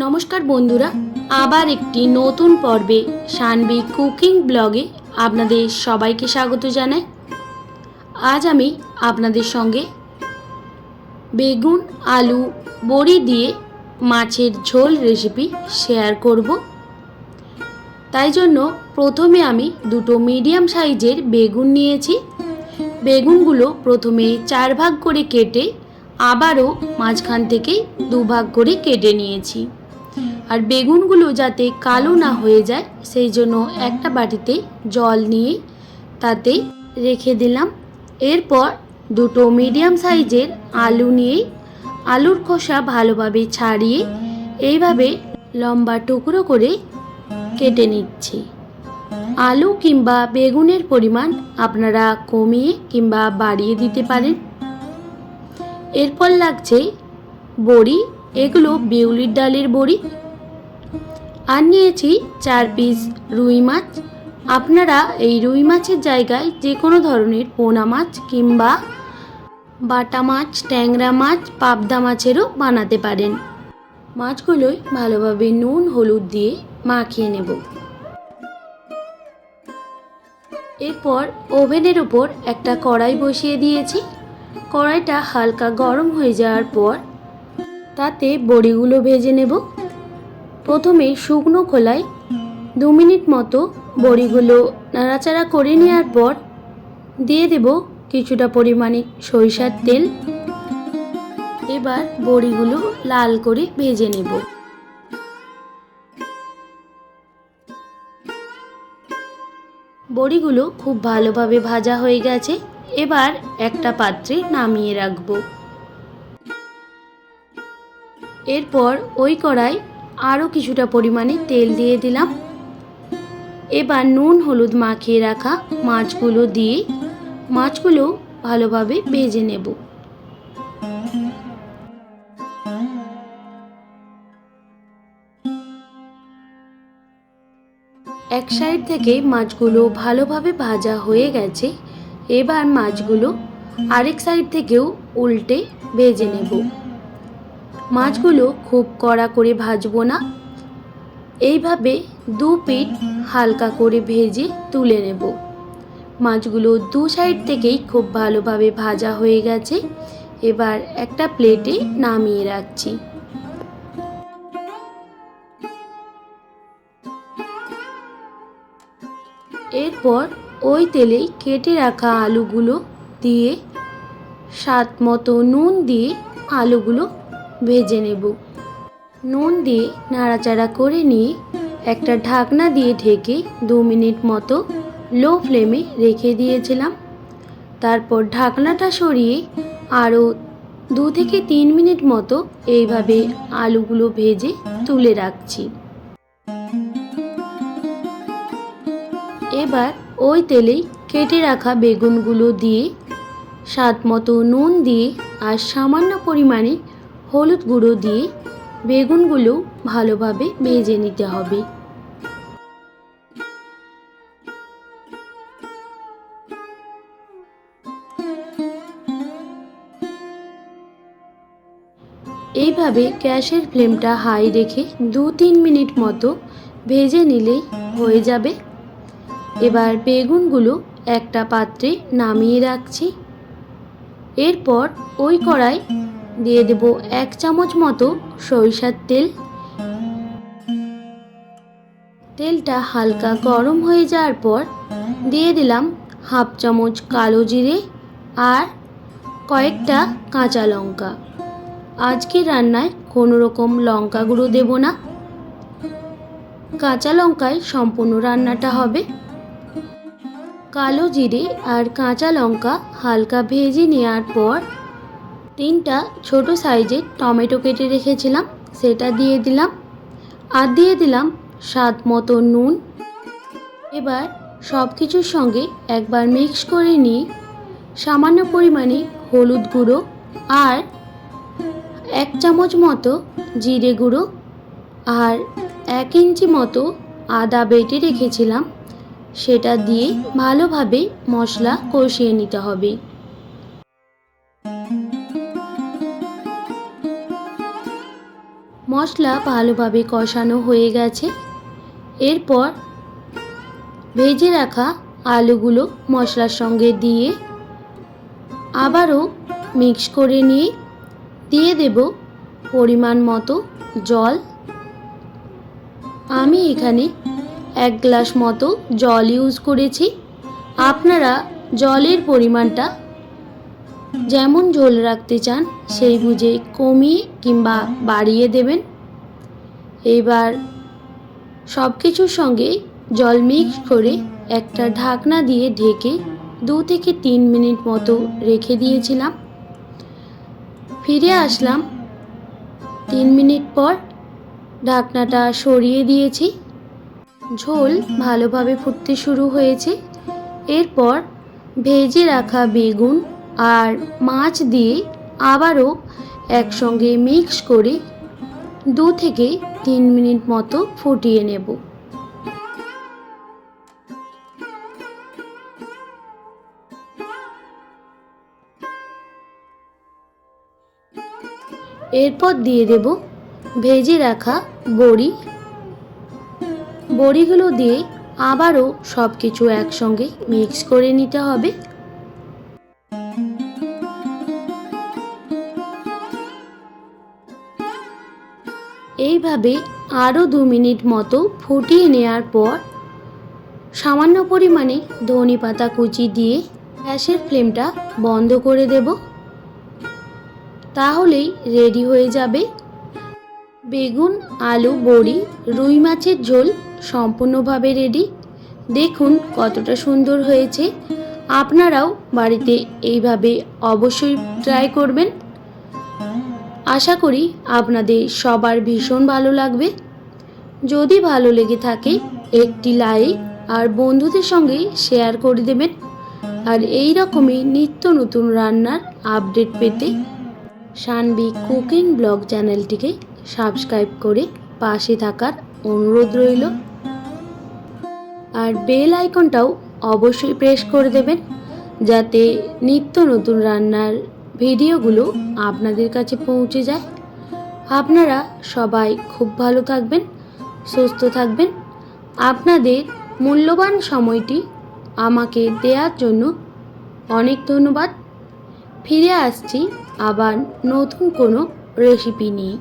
নমস্কার বন্ধুরা, আবার একটি নতুন পর্বে সানবি কুকিং ব্লগে আপনাদের সবাইকে স্বাগত জানাই। আজ আমি আপনাদের সঙ্গে বেগুন, আলু, বড়ি দিয়ে মাছের ঝোল রেসিপি শেয়ার করব। তাই জন্য প্রথমে আমি দুটো মিডিয়াম সাইজের বেগুন নিয়েছি। বেগুনগুলো প্রথমে চার ভাগ করে কেটে আবারও মাঝখান থেকে দুভাগ করে কেটে নিয়েছি। আর বেগুনগুলো যাতে কালো না হয়ে যায়, সেই জন্য একটা বাটিতে জল নিয়ে তাতে রেখে দিলাম। এরপর দুটো মিডিয়াম সাইজের আলু নিয়ে আলুর খোসা ভালোভাবে ছাড়িয়ে এইভাবে লম্বা টুকরো করে কেটে নিচ্ছি। আলু কিংবা বেগুনের পরিমাণ আপনারা কমিয়ে কিংবা বাড়িয়ে দিতে পারেন। এরপর লাগছে বড়ি এগুলো বিউলির ডালের বড়ি। আর নিয়েছি চার পিস রুই মাছ। আপনারা এই রুই মাছের জায়গায় যে কোনো ধরনের পোনা মাছ কিংবা বাটা মাছ, ট্যাংরা মাছ, পাবদা মাছেরও বানাতে পারেন। মাছগুলোই ভালোভাবে নুন, হলুদ দিয়ে মাখিয়ে নেব। এরপর ওভেনের ওপর একটা কড়াই বসিয়ে দিয়েছি। কড়াইটা হালকা গরম হয়ে যাওয়ার পর তাতে বড়িগুলো ভেজে নেব। প্রথমে শুকনো খোলায় দু মিনিট মতো বড়িগুলো নাড়াচাড়া করে নেওয়ার পর দিয়ে দেব কিছুটা পরিমাণে সরিষার তেল। এবার বড়িগুলো লাল করে ভেজে নেব। বড়িগুলো খুব ভালোভাবে ভাজা হয়ে গেছে। এবার একটা পাত্রে নামিয়ে রাখব। এরপর ওই কড়াই আরও কিছুটা পরিমাণে তেল দিয়ে দিলাম। এবার নুন হলুদ মাখিয়ে রাখা মাছগুলো দিয়ে মাছগুলো ভালোভাবে ভেজে নেব। এক সাইড থেকে মাছগুলো ভালোভাবে ভাজা হয়ে গেছে। এবার মাছগুলো আরেক সাইড থেকেও উল্টে ভেজে নেব। মাছগুলো খুব কড়া করে ভাজবো না। এইভাবে দু পিঠ হালকা করে ভেজে তুলে নেব। মাছগুলো দু সাইড থেকেই খুব ভালোভাবে ভাজা হয়ে গেছে। এবার একটা প্লেটে নামিয়ে রাখছি। এরপর ওই তেলেই কেটে রাখা আলুগুলো দিয়ে, স্বাদ মতো নুন দিয়ে আলুগুলো ভেজে নেব। নুন দিয়ে নাড়াচাড়া করে নিয়ে একটা ঢাকনা দিয়ে ঢেকে দু মিনিট মতো লো ফ্লেমে রেখে দিয়েছিলাম। তারপর ঢাকনাটা সরিয়ে আরও দু থেকে তিন মিনিট মতো এইভাবে আলুগুলো ভেজে তুলে রাখছি। এবার ওই তেলেই কেটে রাখা বেগুনগুলো দিয়ে স্বাদ মতো নুন দিয়ে আর সামান্য পরিমাণে হলুদ গুঁড়ো দিয়ে বেগুনগুলো ভালোভাবে ভেজে নিতে হবে। এইভাবে গ্যাসের ফ্লেমটা হাই রেখে দু তিন মিনিট মতো ভেজে নিলেই হয়ে যাবে। এবার বেগুনগুলো একটা পাত্রে নামিয়ে রাখছি। এরপর ওই কড়াই দিয়ে দেব এক চামচ মতো সরিষার তেল। তেলটা হালকা গরম হয়ে যাওয়ার পর দিয়ে দিলাম হাফ চামচ কালো জিরে আর কয়েকটা কাঁচা লঙ্কা। আজকে রান্নায় কোনো রকম লঙ্কা গুঁড়ো দেব না। কাঁচা লঙ্কায় সম্পূর্ণ রান্নাটা হবে। কালো জিরে আর কাঁচা লঙ্কা হালকা ভেজে নেওয়ার পর তিনটা ছোট সাইজের টমেটো কেটে রেখেছিলাম, সেটা দিয়ে দিলাম। আর দিয়ে দিলাম স্বাদ মতো নুন। এবার সব কিছুর সঙ্গে একবার মিক্স করে নিয়ে সামান্য পরিমাণে হলুদ গুঁড়ো আর এক চামচ মতো জিরে গুঁড়ো আর এক ইঞ্চি মতো আদা বেটে রেখেছিলাম। সেটা দিয়ে ভালোভাবে মশলা কষিয়ে নিতে হবে। মশলা ভালোভাবে কষানো হয়ে গেছে। এরপর ভেজে রাখা আলুগুলো মশলার সঙ্গে দিয়ে আবারও মিক্স করে নিয়ে দিয়ে দেব পরিমাণ মতো জল। আমি এখানে এক গ্লাস মতো জল ইউজ করেছি। আপনারা জলের পরিমাণটা যেমন ঝোল রাখতে চান, সেই বুঝে কমিয়ে কিংবা বাড়িয়ে দেবেন। এবার সব কিছুর সঙ্গে জল মিক্স করে একটা ঢাকনা দিয়ে ঢেকে দু থেকে তিন মিনিট মতো রেখে দিয়েছিলাম। ফিরে আসলাম। তিন মিনিট পর ঢাকনাটা সরিয়ে দিয়েছি। ঝোল ভালোভাবে ফুটতে শুরু হয়েছে। এরপর ভেজে রাখা বেগুন আর মাছ দিয়ে আবারও একসঙ্গে মিক্স করে দু থেকে তিন মিনিট মতো ফুটিয়ে নেব। এরপর দিয়ে দেব ভেজে রাখা বড়ি। বড়িগুলো দিয়ে আবারও সব কিছু একসঙ্গে মিক্স করে নিতে হবে। এইভাবে আরও দু মিনিট মতো ফুটিয়ে নেওয়ার পর সামান্য পরিমাণে ধনে পাতা কুচি দিয়ে গ্যাসের ফ্লেমটা বন্ধ করে দেব। তাহলেই রেডি হয়ে যাবে। বেগুন, আলু, বড়ি, রুই মাছের ঝোল সম্পূর্ণভাবে রেডি। দেখুন কতটা সুন্দর হয়েছে। আপনারাও বাড়িতে এইভাবে অবশ্যই ট্রাই করবেন। আশা করি আপনাদের সবার ভীষণ ভালো লাগবে। যদি ভালো লেগে থাকে, একটি লাইক আর বন্ধুদের সঙ্গে শেয়ার করে দেবেন। আর এই রকমই নিত্য নতুন রান্নার আপডেট পেতে সানবি কুকিং ব্লগ চ্যানেলটিকে সাবস্ক্রাইব করে পাশে থাকার অনুরোধ রইল। আর বেল আইকনটাও অবশ্যই প্রেস করে দেবেন, যাতে নিত্য নতুন রান্নার ভিডিওগুলো আপনাদের কাছে পৌঁছে যায়। আপনারা সবাই খুব ভালো থাকবেন, সুস্থ থাকবেন। আপনাদের মূল্যবান সময়টি আমাকে দেওয়ার জন্য অনেক ধন্যবাদ। ফিরে আসছি আবার নতুন কোনো রেসিপি নিয়ে।